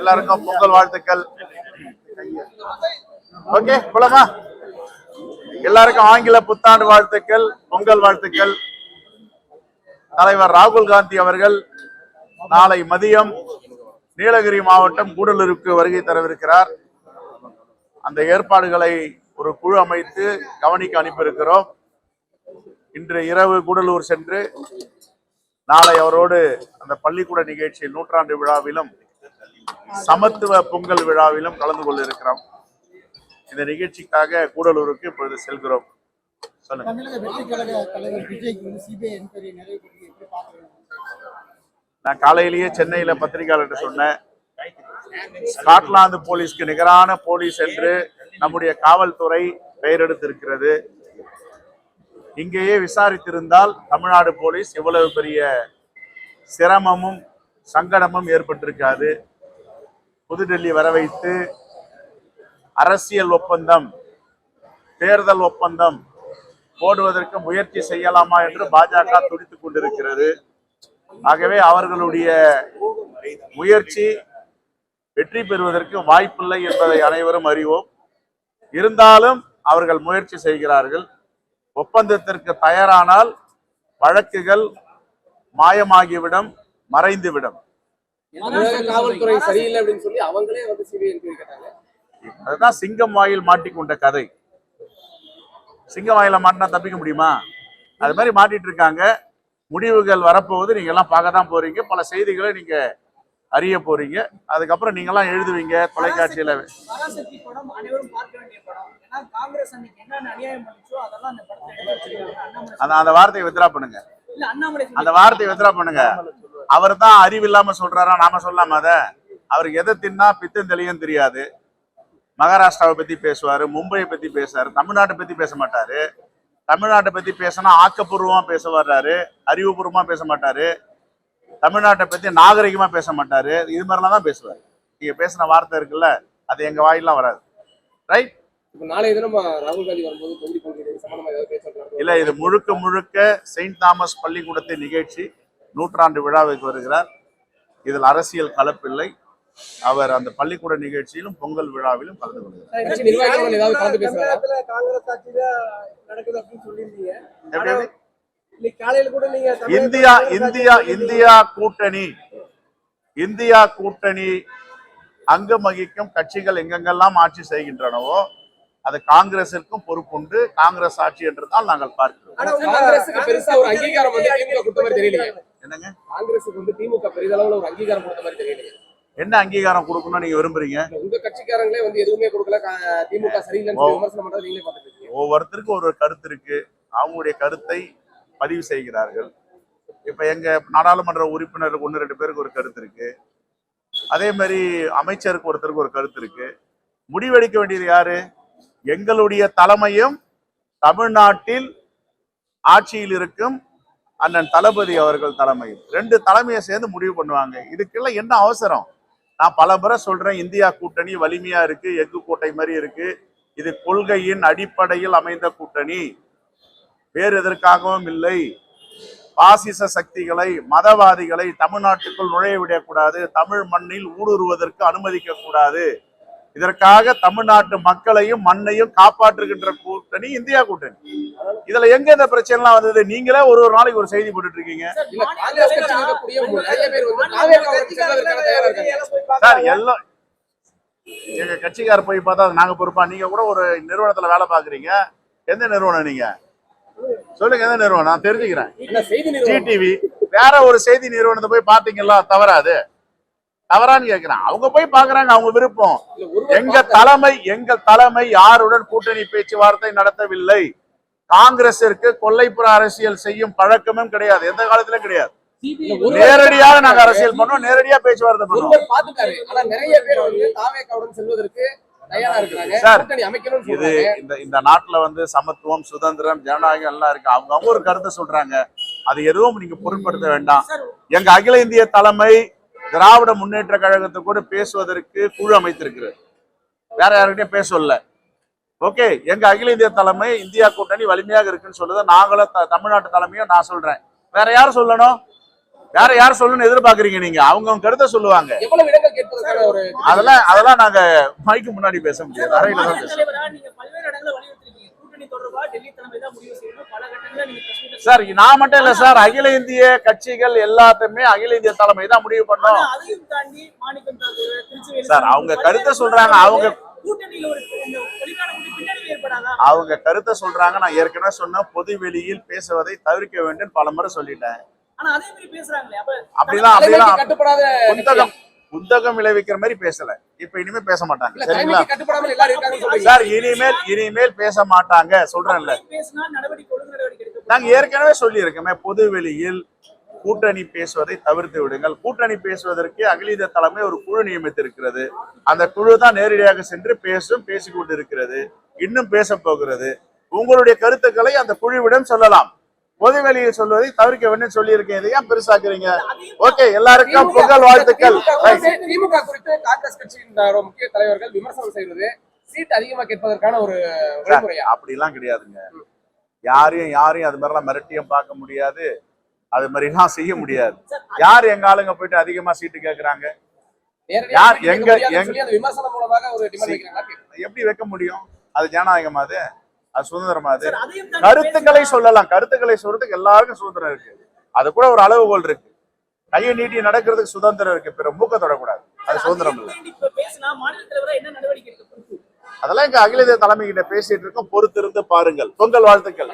எல்லாருக்கும் பொங்கல் வாழ்த்துக்கள். ஓகே போலாமா எல்லாருக்கும் ஆங்கில புத்தாண்டு வாழ்த்துக்கள் பொங்கல் வாழ்த்துக்கள். தலைவர் ராகுல் காந்தி அவர்கள் நாளை மதியம் நீலகிரி மாவட்டம் கூடலூருக்கு வருகை தரவிருக்கிறார். அந்த ஏற்பாடுகளை ஒரு குழு அமைத்து கவனிக்க அனுப்பியிருக்கிறோம். இன்று இரவு கூடலூர் சென்று நாளை அவரோடு அந்த பள்ளிக்கூட நிகழ்ச்சி நூற்றாண்டு விழாவிலும் சமத்துவ பொங்கல் விழாவிலும் கலந்து கொள்ள இருக்கிறோம் இந்த நிகழ்ச்சிக்காக கூடலூருக்கு இப்பொழுது செல்கிறோம். நான் காலையிலேயே சென்னையில பத்திரிகையாளர்கிட்ட சொன்னேன். ஸ்காட்லாந்து போலீஸ்க்கு நிகரான போலீஸ் என்று நம்முடைய காவல்துறை பெயரெடுத்திருக்கிறது. இங்கேயே விசாரித்திருந்தால் தமிழ்நாடு போலீஸ் இவ்வளவு பெரிய சிரமமும் சங்கடமும் ஏற்பட்டிருக்காது. புதுடெல்லி வர வைத்து அரசியல் ஒப்பந்தம் தேர்தல் ஒப்பந்தம் போடுவதற்கு முயற்சி செய்யலாமா என்று பாஜக துடித்துக் கொண்டிருக்கிறது. ஆகவே அவர்களுடைய முயற்சி வெற்றி பெறுவதற்கு வாய்ப்பில்லை என்பதை அனைவரும் அறிவோம். இருந்தாலும் அவர்கள் முயற்சி செய்கிறார்கள். ஒப்பந்தத்திற்கு தயாரானால் வழக்குகள் மாயமாகிவிடும் மறைந்துவிடும். காவல்துறை சரியில்லை அப்படின்னு சொல்லி அவங்களே வந்து சிபிஐ கேட்டாங்க அதுதான் சிங்கம் வாயில் மாட்டிக்கொண்ட கதை. சிங்கம் வாயில மாட்டினா தப்பிக்க முடியுமா? அது மாதிரி மாட்டிட்டு இருக்காங்க. முடிவுகள் வரப்போகுது. நீங்க எல்லாம் பார்க்க தான் போறீங்க. பல செய்திகளை நீங்க அறிய போறீங்க. அதுக்கப்புறம் நீங்க எல்லாம் எழுதுவீங்க தொலைக்காட்சியில. பராசக்தி படம் அனைவரும் பார்க்க வேண்டிய படம். ஏன்னா காங்கிரஸ் அன்னைக்கு என்னென்ன அநியாயம் பண்ணுச்சோ அதெல்லாம் அந்த வார்த்தையை வித்ரா பண்ணுங்க. இல்ல அண்ணாமலை அந்த வார்த்தையை வித்ரா பண்ணுங்க. அவர் தான் அறிவு இல்லாம சொல்றாரா? நாம சொல்லாம அத? அவருக்கு எதை தின்னா பித்தம் தெளியும் தெரியாது. மகாராஷ்டிராவை பத்தி பேசுவாரு மும்பையை பத்தி பேசுவாரு தமிழ்நாட்டை பத்தி பேச மாட்டாரு. தமிழ்நாட்டை பத்தி பேசினா ஆக்கப்பூர்வமா பேச வர்றாரு அறிவுபூர்வமா பேச மாட்டாரு. தமிழ்நாட்டை பத்தி நாகரிகமா பேச மாட்டாரு. இது மாதிரிலாம் தான் பேசுவாரு. நீங்க பேசின வார்த்தை இருக்குல்ல அது எங்க வாயிலாம் வராது. ரைட் இப்போ நாளைய தினம் ராகுல் காந்தி வரும்போது தொகுதி பங்கீடு சம்பந்தமா ஏதாவது பேச்சு இல்ல இது முழுக்க முழுக்க செயின்ட் தாமஸ் பள்ளிக்கூடத்தின் நிகழ்ச்சி. நூற்றாண்டு விழாவுக்கு வருகிறார். இதில் அரசியல் கலப்பில்லை. அவர் அந்த பள்ளிக்கூட நிகழ்ச்சியிலும் பொங்கல் விழாவிலும் கலந்து கொள்கிறார். இந்தியா இந்தியா இந்தியா கூட்டணி. இந்தியா கூட்டணி அங்கம் வகிக்கும் கட்சிகள் எங்கெங்கெல்லாம் ஆட்சி செய்கின்றனவோ அது காங்கிரசிற்கும் பொறுப்புண்டு. காங்கிரஸ் ஆட்சி என்றுதான் நாங்கள் பார்க்கிறோம். என்னங்க? காங்கிரஸுக்கு வந்து திமுக பெரிதளவுல ஒரு அங்கீகாரம் கொடுத்த மாதிரி தெரியலையே என்ன அங்கீகாரம் கொடுக்கணும்னு நீங்க விரும்புறீங்க? உங்க கட்சிக்காரங்களே வந்து எதுவுமே கொடுக்கல. திமுக சரியில்லைன்னு விமர்சனம் பண்றது நீங்களே பார்த்துட்டு ஒவ்வொருத்தருக்கும் ஒரு கருத்து இருக்கு. அவங்களுடைய கருத்தை பதிவு செய்கிறார்கள். இப்ப எங்க நாடாளுமன்ற உறுப்பினர் ஒன்று ரெண்டு பேருக்கு ஒரு கருத்து இருக்கு. அதே மாதிரி அமைச்சருக்கு ஒருத்தருக்கு ஒரு கருத்து இருக்கு. முடிவெடுக்க வேண்டியது யாரு? எங்களுடைய தலைமையும் தமிழ்நாட்டில் ஆட்சியில் இருக்கும் அண்ணன் தளபதி அவர்கள் தலைமையில். ரெண்டு தலைமையை சேர்ந்து முடிவு பண்ணுவாங்க. இதுக்கெல்லாம் என்ன அவசரம்? நான் பல முறை சொல்றேன் இந்தியா கூட்டணி வலிமையா இருக்கு எஃகு கூட்டை மாதிரி இருக்கு. இது கொள்கையின் அடிப்படையில் அமைந்த கூட்டணி. வேறு எதற்காகவும் இல்லை. பாசிச சக்திகளை மதவாதிகளை தமிழ்நாட்டுக்குள் நுழைய விடக்கூடாது. தமிழ் மண்ணில் ஊடுருவதற்கு அனுமதிக்க கூடாது இதற்காக தமிழ்நாட்டு மக்களையும் மண்ணையும் காப்பாற்றுகின்ற கூட்டணி இந்தியா கூட்டணி. இதுல எங்க இந்த பிரச்சனை எல்லாம் வந்தது? நீங்களே ஒரு ஒரு நாளைக்கு ஒரு செய்தி போட்டுட்டு இருக்கீங்க. சார் எல்லாம் எங்க கட்சிக்கார போய் பார்த்தா அது நாங்க பொறுப்பா? நீங்க கூட ஒரு நிறுவனத்துல வேலை பாக்குறீங்க எந்த நிறுவனம் நீங்க? சொல்லுங்க எந்த நிறுவனம்? நான் தெரிஞ்சுக்கிறேன். ஜிடிவி வேற ஒரு செய்தி நிறுவனத்தை போய் பாத்தீங்களா தவறாது. தவறான்னு கேக்குறேன். அவங்க போய் பாக்குறாங்க அவங்க விருப்பம். எங்க தலைமை எங்க தலைமை யாருடன் கூட்டணி பேச்சுவார்த்தை நடத்தவில்லை? காங்கிரசிற்கு கொல்லைப்புற அரசியல் செய்யும் பழக்கமும் கிடையாது. எந்த காலத்திலும் கிடையாது. நேரடியாக நாங்க அரசியல் பண்ணோம் நேரடியா பேச்சுவார்த்தை பண்ணுவோம் ஒருவர் பாத்துட்டாரு ஆனா நிறைய பேர் வந்து தாவேக்காவுடன் செல்வதற்கு தயாரா இருக்கிறாங்க. சார், கூட்டணி அமைக்கணும்னு இது சொல்றாங்க. இந்த இந்த நாட்டுல வந்து சமத்துவம் சுதந்திரம் ஜனநாயகம் எல்லாம் இருக்கு. அவங்க அவங்க ஒரு கருத்தை சொல்றாங்க. அது எதுவும் நீங்க பொருட்படுத்த வேண்டாம். எங்க அகில இந்திய தலைமை திராவிட முன்னேற்ற கழகத்தை கூட பேசுவதற்கு குழு அமைத்திருக்கிறது. வேற யாருக்கிட்டையும் பேச சொல்லல ஓகே எங்க அகில இந்திய தலைமை இந்தியா கூட்டணி வலிமையாக இருக்குன்னு சொல்லுது நாங்களும் தமிழ்நாட்டு தலைமையும் நான் சொல்றேன். வேற யார் சொல்லணும்? வேற யார் சொல்லணும்னு எதிர்பார்க்கறீங்க நீங்க? அவங்க அவங்க கருத்தை சொல்லுவாங்க. அதெல்லாம் அதெல்லாம் நாங்க மைக்கு முன்னாடி பேச முடியாது. அறையில தான் மாநில சார் நான் மட்டும் இல்ல சார் அகில இந்திய கட்சிகள் எல்லாத்தையுமே அகில இந்திய தலைமை தான் முடிவு பண்ணோம். அதையும் தாண்டி மாணிக்கம் தாக்கூர் திருச்சி சார், அவங்க கருத்தை சொல்றாங்க, அவங்க- அவங்க கருத்தை சொல்றாங்க. நான் ஏற்கனவே சொன்ன பொது வெளியில் பேசுவதை தவிர்க்க வேண்டும் பல முறை சொல்லிட்டேன். ஆனா அதே மாதிரி பேசுறாங்களே அப்ப அப்படிலாம் அப்படிலாம் புத்தகம் புத்தகம் விளைவிக்கிற மாதிரி பேசல. இப்ப இனிமே பேச மாட்டாங்க. சரிங்களா? சார் இனிமேல் இனிமேல் பேச மாட்டாங்க. சொல்றேன்ல. நாங்க ஏற்கனவே சொல்லியிருக்கோமே பொது வெளியில் கூட்டணி பேசுவதை தவிர்த்து விடுங்கள். கூட்டணி பேசுவதற்கு அகில இந்திய தலைமை ஒரு குழு நியமித்திருக்கிறது. அந்த குழு தான் நேரடியாக சென்று பேசும் பேசிக் கொண்டிருக்கிறது. இன்னும் பேச போகிறது. உங்களுடைய கருத்துக்களை அந்த குழுவிடம் சொல்லலாம். பொது வெளியில் சொல்வதை தவிர்க்க வேண்டும் சொல்லியிருக்கேன். இதை ஏன் பெருசாக்குறீங்க? ஓகே எல்லாருக்கும் பொங்கல் வாழ்த்துக்கள். திமுக. குறித்து- காங்கிரஸ் கட்சியின் முக்கிய தலைவர்கள் விமர்சனம் செய்வது சீட் அதிகமா கேட்பதற்கான ஒரு அப்படிலாம் கிடையாதுங்க. யாரையும் யாரையும் அது மாதிரிலாம் மிரட்டியும் பார்க்க முடியாது. அது மாதிரிலாம் செய்ய முடியாது. யார் எங்க ஆளுங்க போயிட்டு அதிகமா சீட்டு கேக்குறாங்க? நேரடியா யார் எங்க- சொல்லி. எப்படி வைக்க முடியும்? அது ஜனநாயகமா அது? அது சுதந்திரமா அது? கருத்துக்களை சொல்லலாம். கருத்துக்களை சொல்றதுக்கு எல்லாருக்கும் சுதந்திரம் இருக்கு. அது கூட ஒரு அளவுகோல் இருக்கு. கையை நீட்டி நடக்கிறதுக்கு சுதந்திரம் இருக்கு. பிற மூக்க தொடக்கூடாது. அது சுதந்திரம் இல்லை. அதெல்லாம் இங்க அகில இந்திய தலைமை கிட்ட பேசிட்டு இருக்கோம். பொறுத்திருந்து பாருங்கள். பொங்கல் வாழ்த்துக்கள்.